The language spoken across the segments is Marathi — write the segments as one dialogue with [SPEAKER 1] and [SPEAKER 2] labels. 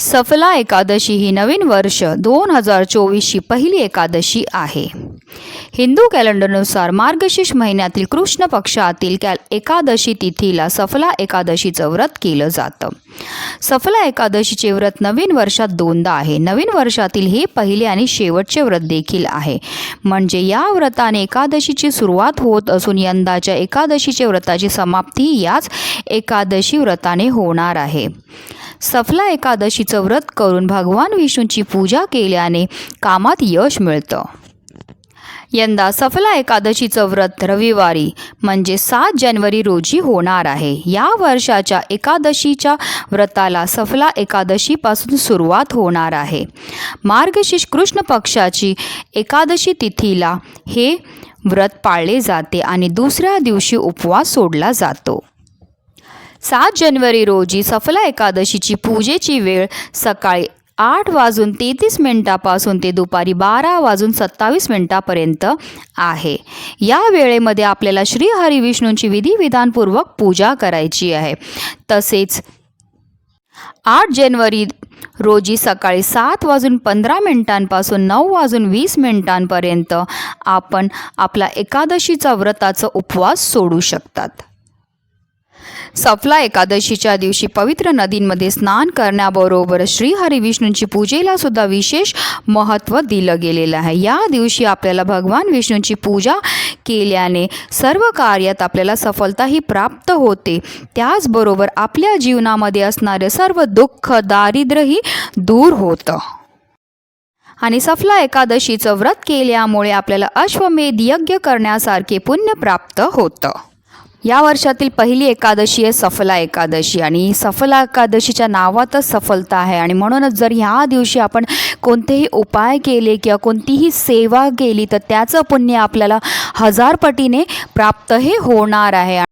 [SPEAKER 1] सफला एकादशी ही नवीन वर्ष दोन हजार चोवीसची पहिली एकादशी आहे. हिंदू कॅलेंडरनुसार मार्गशीर्ष महिन्यातील कृष्ण पक्षातील कॅल एकादशी तिथीला सफला एकादशीचं व्रत केलं जातं. सफला एकादशीचे व्रत नवीन वर्षात दोनदा आहे. नवीन वर्षातील हे पहिले आणि शेवटचे व्रत देखील आहे. म्हणजे या व्रताने एकादशीची सुरुवात होत असून यंदाच्या एकादशीचे व्रताची समाप्ती याच एकादशी व्रताने होणार आहे. सफला एकादशीचं व्रत करून भगवान विष्णूची पूजा केल्याने कामात यश मिळतं. यंदा सफला एकादशीचं व्रत रविवारी म्हणजे सात जानेवारी रोजी होणार आहे. या वर्षाच्या एकादशीच्या व्रताला सफला एकादशीपासून सुरुवात होणार आहे. मार्गशीर्ष कृष्ण पक्षाची एकादशी तिथीला हे व्रत पाळले जाते आणि दुसऱ्या दिवशी उपवास सोडला जातो. सात जानेवारी रोजी सफला एकादशीची पूजेची वेळ सकाळी आठ वाजून तेहतीस मिनिटापासून ते दुपारी बारा वाजून सत्तावीस मिनिटापर्यंत आहे. या वेळेमध्ये आपल्याला श्री हरिविष्णूंची विधिविधानपूर्वक पूजा करायची आहे. तसेच आठ जानेवारी रोजी सकाळी सात वाजून पंधरा मिनिटांपासून नऊ वाजून वीस मिनिटांपर्यंत आपण आपला एकादशीचा व्रताचा उपवास सोडू शकतात. सफला एकादशीच्या दिवशी पवित्र नदींमध्ये स्नान करण्याबरोबर श्रीहरिविष्णूंची पूजेला सुद्धा विशेष महत्त्व दिलं गेलेलं आहे. या दिवशी आपल्याला भगवान विष्णूंची पूजा केल्याने सर्व कार्यात आपल्याला सफलताही प्राप्त होते. त्याचबरोबर आपल्या जीवनामध्ये असणारे सर्व दुःख दारिद्र्यही दूर होतं. आणि सफला एकादशीचं व्रत केल्यामुळे आपल्याला अश्वमेध यज्ञ करण्यासारखे पुण्य प्राप्त होतं. या वर्षातील पहिली एकादशी आहे सफला एकादशी आणि सफला एकादशीच्या नावातच सफलता आहे. आणि म्हणूनच जर ह्या दिवशी आपण कोणतेही उपाय केले किंवा कोणतीही सेवा केली तर त्याचं पुण्य आपल्याला हजार पटीने प्राप्त हे होणार आहे.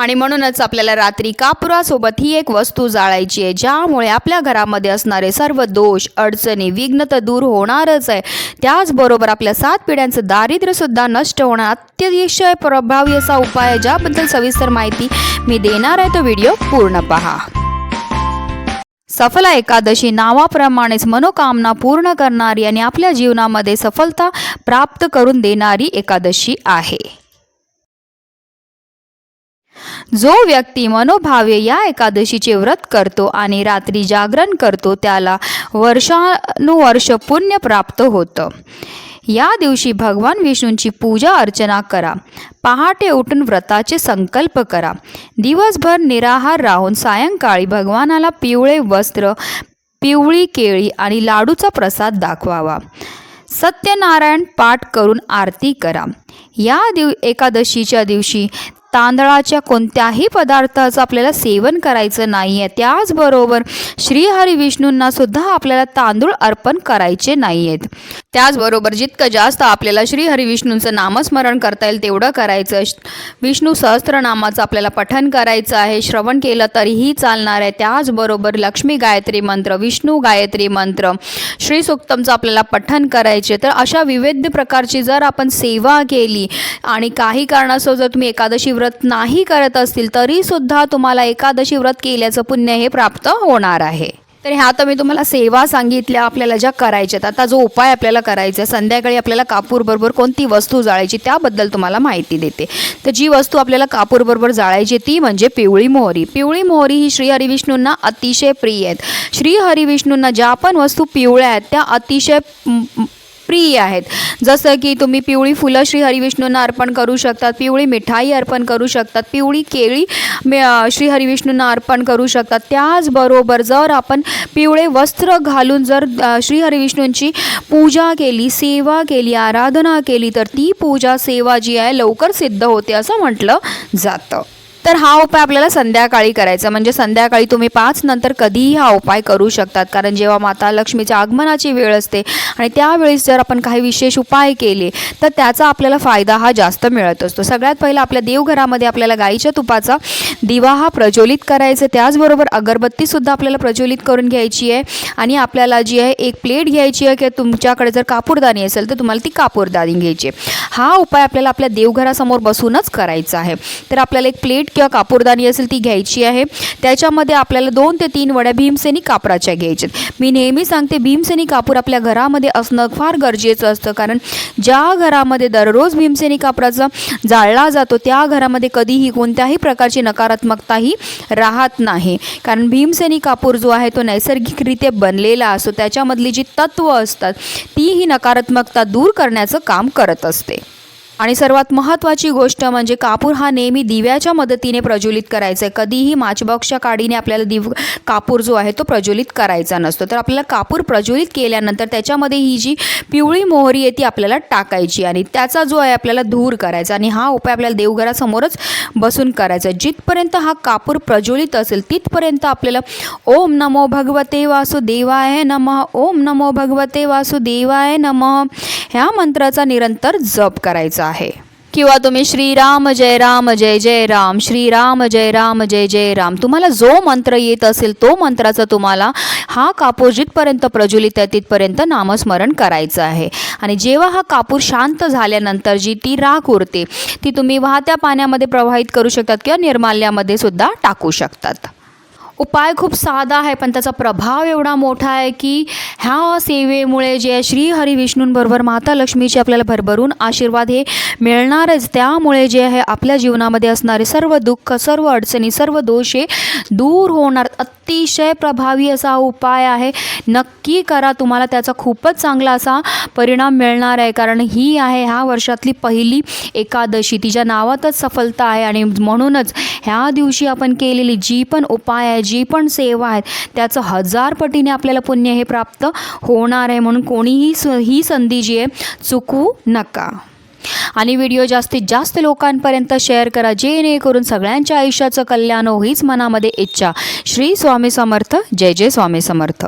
[SPEAKER 1] आणि म्हणूनच आपल्याला रात्री कापुरासोबत ही एक वस्तू जाळायची आहे ज्यामुळे आपल्या घरामध्ये असणारे सर्व दोष अडचणी विघ्न तर दूर होणारच आहे. त्याचबरोबर आपल्या सात पिढ्यांचं दारिद्र्यसुद्धा नष्ट होणार अत्यतिशय प्रभावी असा उपाय आहे ज्याबद्दल सविस्तर माहिती मी देणार आहे. तो व्हिडिओ पूर्ण पहा. सफला एकादशी नावाप्रमाणेच मनोकामना पूर्ण करणारी आणि आपल्या जीवनामध्ये सफलता प्राप्त करून देणारी एकादशी आहे. जो व्यक्ती मनोभावे या एकादशीचे व्रत करतो आणि रात्री जागरण करतो त्याला वर्षानुवर्ष पुण्य प्राप्त होतं. या दिवशी भगवान विष्णूंची पूजा अर्चना करा. पहाटे उठून व्रताचे संकल्प करा. दिवसभर निराहार राहून सायंकाळी भगवानाला पिवळे वस्त्र पिवळी केळी आणि लाडूचा प्रसाद दाखवावा. सत्यनारायण पाठ करून आरती करा. या दिव एकादशीच्या दिवशी तांदळाच्या कोणत्याही पदार्थाचं आपल्याला सेवन करायचं नाही आहे त्याचबरोबर श्रीहरी विष्णूंना सुद्धा आपल्याला तांदूळ अर्पण करायचे नाही आहेत त्याचबरोबर जितकं जास्त आपल्याला श्रीहरी विष्णूंचं नामस्मरण करता येईल तेवढं करायचं. विष्णू सहस्त्रनामाचं आपल्याला पठन करायचं आहे. श्रवण केलं तरीही चालणार आहे. त्याचबरोबर लक्ष्मी गायत्री मंत्र विष्णू गायत्री मंत्र श्री सुक्तमचं आपल्याला पठन करायचे. तर अशा विविध प्रकारची जर आपण सेवा केली आणि काही कारणास्तव जर तुम्ही एकादशी व्रत नाही करत असतील तरीसुद्धा तुम्हाला एकादशी व्रत केल्याचं पुण्य हे प्राप्त होणार आहे. तर ह्या तर मी तुम्हाला सेवा सांगितल्या आपल्याला ज्या करायच्यात आता जो उपाय आपल्याला करायचा आहे संध्याकाळी आपल्याला कापूरबरोबर कोणती वस्तू जाळायची त्याबद्दल तुम्हाला माहिती देते. तर जी वस्तू आपल्याला कापूरबरोबर जाळायची ती म्हणजे पिवळी मोहरी. पिवळी मोहरी ही श्री हरिविष्णूंना अतिशय प्रिय आहेत. श्री हरिविष्णूंना ज्या पण वस्तू पिवळ्या आहेत त्या अतिशय प्रिय आहेत. जसं की तुम्ही पिवळी फुलं श्री हरिविष्णूंना अर्पण करू शकतात पिवळी मिठाई अर्पण करू शकतात पिवळी केळी श्री हरिविष्णूंना अर्पण करू शकतात. त्याचबरोबर जर आपण पिवळे वस्त्र घालून जर श्री हरिविष्णूंची पूजा केली सेवा केली आराधना केली तर ती पूजा सेवा जी आहे लवकर सिद्ध होते असं म्हटलं जातं. तर हा उपाय आपल्याला संध्याकाळी करायचा म्हणजे संध्याकाळी तुम्ही पाच नंतर कधीही हा उपाय करू शकतात. कारण जेव्हा माता लक्ष्मीच्या आगमनाची वेळ असते आणि त्यावेळेस जर आपण काही विशेष उपाय केले तर त्याचा आपल्याला फायदा हा जास्त मिळत असतो. सगळ्यात पहिला आपल्या देवघरामध्ये आपल्याला गाईच्या तुपाचा दिवा हा प्रज्वलित करायचा. त्याचबरोबर अगरबत्तीसुद्धा आपल्याला प्रज्वलित करून घ्यायची आहे. आणि आपल्याला जी आहे एक प्लेट घ्यायची आहे किंवा तुमच्याकडे जर कापूरदानी असेल तर तुम्हाला ती कापूरदानी घ्यायची आहे. हा उपाय आपल्याला आपल्या देवघरासमोर बसूनच करायचा आहे. तर आपल्याला एक प्लेट किंवा कापूरदानी असेल ती घ्यायची आहे. त्याच्यामध्ये आपल्याला दोन ते तीन वड्या भीमसेनी कापराच्या घ्यायच्यात मी नेहमी सांगते भीमसेनी कापूर आपल्या घरामध्ये असणं फार गरजेचं असतं. कारण ज्या घरामध्ये दररोज भीमसेनी कापराचा जाळला जातो त्या घरामध्ये कधीही कोणत्याही प्रकारची नकारात्मकताही राहत नाही. कारण भीमसेनी कापूर जो आहे तो नैसर्गिकरित्या बनलेला असतो. त्याच्यामधली जी तत्त्व असतात ती ही नकारात्मकता दूर करण्याचं काम करत असते. आणि सर्वात महत्त्वाची गोष्ट म्हणजे कापूर हा नेहमी दिव्याच्या मदतीने प्रज्वलित करायचा आहे. कधीही माचबॉक्सच्या काडीने आपल्याला दिव कापूर जो आहे तो प्रज्वलित करायचा नसतो. तर आपल्याला कापूर प्रज्वलित केल्यानंतर त्याच्यामध्ये ही जी पिवळी मोहरी आहे ती आपल्याला टाकायची आणि त्याचा जो आहे आपल्याला धूर करायचा आणि हा उपाय आपल्याला देवघरासमोरच बसून करायचा जिथपर्यंत हा कापूर प्रज्वलित असेल तिथपर्यंत आपल्याला ओम नमो भगवते वासुदेवाय नमः ओम नमो भगवते वासुदेवाय नमः ह्या मंत्राचा निरंतर जप करायचा आहे. किंवा तुम्ही श्रीराम जय राम जय जय राम श्रीराम जय राम जय जय राम. तुम्हाला जो मंत्र येत असेल तो मंत्राचा तुम्हाला हा कापूर जिथपर्यंत प्रज्वलित आहे तिथपर्यंत नामस्मरण करायचं आहे. आणि जेव्हा हा कापूर शांत झाल्यानंतर जी ती राख उरते ती तुम्ही वाहत्या पाण्यामध्ये प्रवाहित करू शकतात किंवा निर्माल्यामध्ये सुद्धा टाकू शकतात. उपाय खूप साधा आहे पण त्याचा प्रभाव एवढा मोठा आहे की ह्या सेवेमुळे जे आहे श्री हरी विष्णूंबरोबर माता लक्ष्मीचे आपल्याला भरभरून आशीर्वाद हे मिळणारच. त्यामुळे जे आहे आपल्या जीवनामध्ये असणारे सर्व दुःख सर्व अडचणी सर्व दोष हे दूर होणार. अतिशय प्रभावी असा उपाय आहे. नक्की करा तुम्हाला त्याचा खूपच चांगला असा परिणाम मिळणार आहे. कारण ही आहे ह्या वर्षातली पहिली एकादशी. तिच्या नावातच सफलता आहे आणि म्हणूनच ह्या दिवशी आपण केलेली जी पण उपाय आहे जी पण सेवा आहेत त्याचं हजार पटीने आपल्याला पुण्य हे प्राप्त होणार आहे म्हणून कोणीही स ही संधी जी आहे चुकवू नका. आणि व्हिडिओ जास्तीत जास्त लोकांपर्यंत शेअर करा जेणेकरून सगळ्यांच्या आयुष्याचं कल्याण हो हीच मनामध्ये इच्छा. श्री स्वामी समर्थ जय जय स्वामी समर्थ.